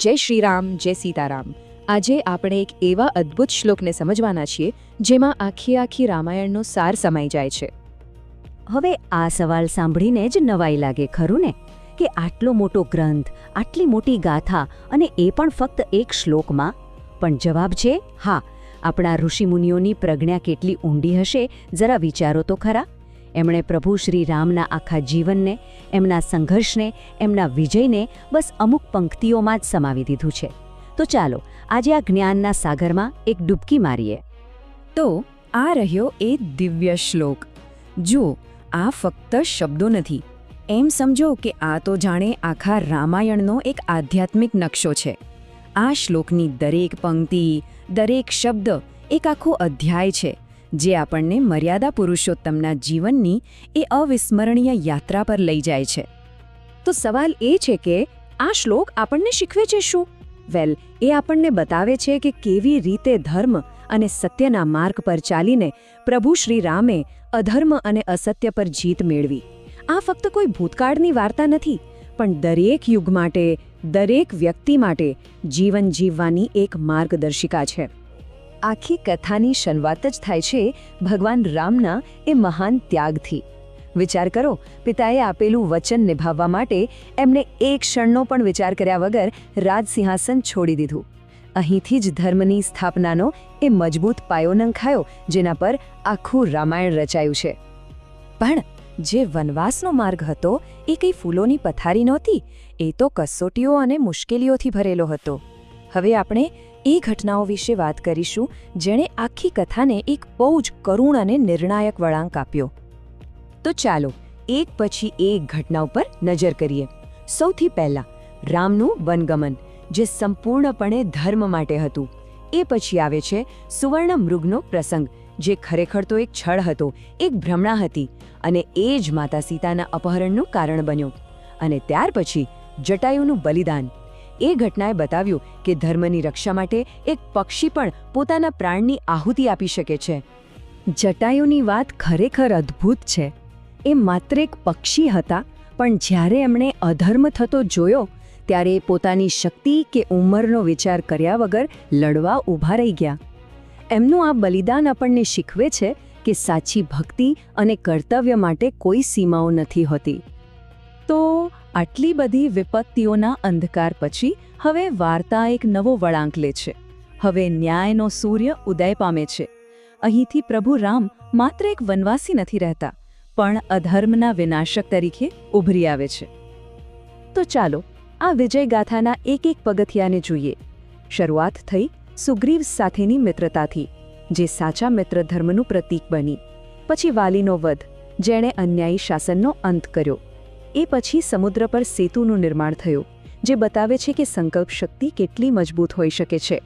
જય શ્રીરામ, જય સીતારામ. આજે આપણે એક એવા અદ્ભુત શ્લોકને સમજવાના છીએ, જેમાં આખી આખી રામાયણનો સાર સમાઈ જાય છે. હવે આ સવાલ સાંભળીને જ નવાઈ લાગે, ખરું ને? કે આટલો મોટો ગ્રંથ, આટલી મોટી ગાથા અને એ પણ ફક્ત એક શ્લોકમાં? પણ જવાબ છે, હા. આપણા ઋષિમુનિઓની પ્રજ્ઞા કેટલી ઊંડી હશે, જરા વિચારો તો ખરા. એમણે પ્રભુ શ્રી રામના આખા જીવનને, એમના સંઘર્ષને, એમના વિજયને બસ અમુક પંક્તિઓમાં જ સમાવી દીધું છે. તો ચાલો, આજે આ જ્ઞાનના સાગરમાં એક ડૂબકી મારીએ. તો આ રહ્યો એ દિવ્ય શ્લોક. જુઓ, આ ફક્ત શબ્દો નથી. એમ સમજો કે આ તો જાણે આખા રામાયણનો એક આધ્યાત્મિક નકશો છે. આ શ્લોકની દરેક પંક્તિ, દરેક શબ્દ એક આખો અધ્યાય છે. જે આપણને મર્યાદા પુરુષોત્તમના જીવનની એ અવિસ્મરણીય યાત્રા પર લઈ જાય છે. તો સવાલ એ છે કે, આ શ્લોક આપણને શીખવે છે શું? વેલ, એ આપણને બતાવે છે કે કેવી રીતે ધર્મ અને સત્યના માર્ગ પર ચાલીને પ્રભુ શ્રી રામે અધર્મ અને અસત્ય પર જીત મેળવી. આ ફક્ત કોઈ ભૂતકાળની વાર્તા નથી, પણ દરેક યુગ માટે, દરેક વ્યક્તિ માટે જીવન જીવવાની એક માર્ગદર્શિકા છે. આખી કથાની શરૂઆત જ થાય છે ભગવાન રામના એ મહાન ત્યાગથી. વિચાર કરો, પિતાએ આપેલું વચન નિભાવવા માટે એમણે એક ક્ષણનો પણ વિચાર કર્યા વગર રાજસિંહાસન છોડી દીધું. અહીંથી જ ધર્મની સ્થાપનાનો એ મજબૂત પાયો નંખાયો, જેના પર આખું રામાયણ રચાયું છે. પણ જે વનવાસનો માર્ગ હતો, એ કંઈ ફૂલોની પથારી નહોતી, એ તો કસોટીઓ અને મુશ્કેલીઓથી ભરેલો હતો. હવે આપણે એ ઘટનાઓ વિશે વાત કરીશું, જેણે આખી કથાને એક બહુ જ કરુણ અને નિર્ણાયક વળાંક આપ્યો. તો ચાલો, એક પછી એક ઘટના ઉપર નજર કરીએ. સૌથી પહેલા, રામનું વનગમન, જે સંપૂર્ણપણે ધર્મ માટે હતું. એ પછી આવે છે સુવર્ણ મૃગનો પ્રસંગ, જે ખરેખર તો એક છળ હતો, એક ભ્રમણા હતી, અને એ જ માતા સીતાના અપહરણનું કારણ બન્યો. અને ત્યાર પછી જટાયુનું બલિદાન. એ ઘટનાએ બતાવ્યું કે ધર્મની રક્ષા માટે એક પક્ષી પણ પોતાના પ્રાણની આહુતિ આપી શકે છે. જટાયુની વાત ખરેખર અદ્ભુત છે. એ માત્ર એક પક્ષી હતા, પણ જ્યારે એમણે અધર્મ થતો જોયો, ત્યારે પોતાની શક્તિ કે ઉંમરનો વિચાર કર્યા વગર લડવા ઊભા રહી ગયા. એમનું આ બલિદાન આપણને શીખવે છે કે સાચી ભક્તિ અને કર્તવ્ય માટે કોઈ સીમાઓ નથી હોતી. તો આટલી બધી વિપત્તિઓના અંધકાર પછી હવે વાર્તા એક નવો વળાંક લે છે. હવે ન્યાયનો સૂર્ય ઉદય પામે છે. અહીંથી પ્રભુ રામ માત્ર એક વનવાસી નથી રહેતા, પણ અધર્મના વિનાશક તરીકે ઉભરી આવે છે. તો ચાલો, આ વિજયગાથાના એક એક પગથિયાને જોઈએ. શરૂઆત થઈ સુગ્રીવ સાથેની મિત્રતાથી, જે સાચા મિત્ર ધર્મનું પ્રતીક બની. પછી વાલીનો વધ, જેણે અન્યાયી શાસનનો અંત કર્યો. એ પછી સમુદ્ર પર સેતુનું નિર્માણ થયું, જે બતાવે છે કે સંકલ્પ શક્તિ કેટલી મજબૂત હોઈ શકે છે.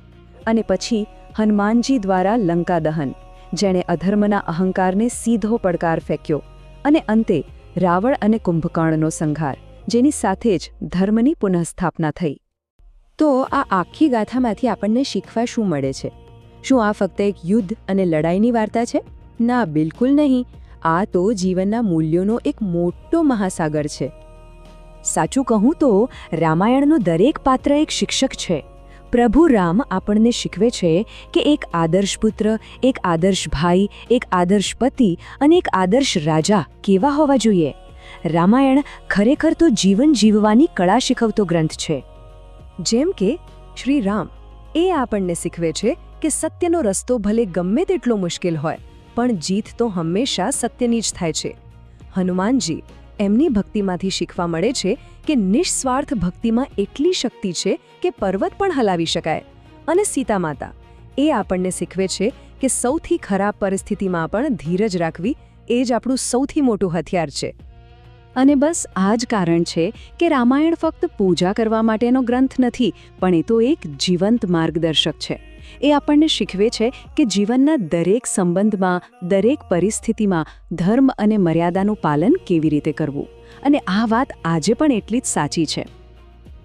અને પછી હનુમાનજી દ્વારા લંકા દહન, જેણે અધર્મના અહંકારને સીધો પડકાર ફેંક્યો અને અંતે રાવણ અને કુંભકર્ણનો સંઘાર, જેની સાથે જ ધર્મની પુનઃસ્થાપના થઈ. તો આ આખી ગાથામાંથી આપણને શીખવા શું મળે છે? શું આ ફક્ત એક યુદ્ધ અને લડાઈની વાર્તા છે? ના, બિલકુલ નહીં. આ તો જીવનના મૂલ્યોનો એક મોટો મહાસાગર છે. સાચું કહું તો, રામાયણનું દરેક પાત્ર એક શિક્ષક છે. પ્રભુ રામ આપણને શીખવે છે કે એક આદર્શ પુત્ર, એક આદર્શ ભાઈ, એક આદર્શ પતિ અને એક આદર્શ રાજા કેવા હોવા જોઈએ. રામાયણ ખરેખર તો જીવન જીવવાની કળા શીખવતો ગ્રંથ છે. જેમ કે, શ્રી રામ એ આપણને શીખવે છે કે સત્યનો રસ્તો ભલે ગમે તેટલો મુશ્કેલ હોય પણ જીત તો હંમેશા સત્યની જ થાય છે. હનુમાનજી એમની ભક્તિમાંથી શીખવા મળે છે કે નિસ્વાર્થ ભક્તિમાં એટલી શક્તિ છે કે પર્વત પણ હલાવી શકાય. અને સીતા માતા એ આપણને શીખવે છે કે સૌથી ખરાબ પરિસ્થિતિમાં પણ ધીરજ રાખવી એ જ આપણું સૌથી મોટું હથિયાર છે. અને બસ આ જ કારણ છે કે રામાયણ ફક્ત પૂજા કરવા માટેનો ગ્રંથ નથી, પણ એ તો એક જીવંત માર્ગદર્શક છે. એ આપણને શીખવે છે કે જીવનના દરેક સંબંધમાં, દરેક પરિસ્થિતિમાં ધર્મ અને મર્યાદાનું પાલન કેવી રીતે કરવું? અને આ વાત આજે પણ એટલી જ સાચી છે.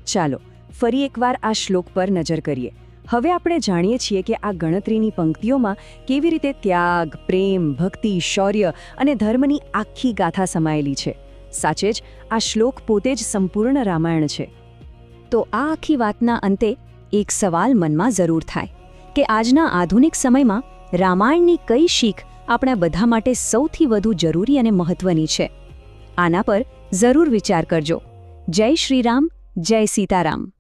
ચાલો, ફરી એકવાર આ શ્લોક પર નજર કરીએ. હવે આપણે જાણીએ છીએ કે આ ગણતરીની પંક્તિઓમાં કેવી રીતે ત્યાગ, પ્રેમ, ભક્તિ, શૌર્ય અને ધર્મની આખી ગાથા સમાયેલી છે. સાચે જ, આ શ્લોક પોતે જ સંપૂર્ણ રામાયણ છે. તો આ આખી વાતના અંતે એક સવાલ મનમાં જરૂર થાય. કે આજના આધુનિક સમયમાં રામાયણની કઈ શીખ આપણા બધા માટે સૌથી વધુ જરૂરી અને મહત્વની છે? આના પર જરૂર વિચાર કરજો. જય શ્રીરામ જય સીતારામ.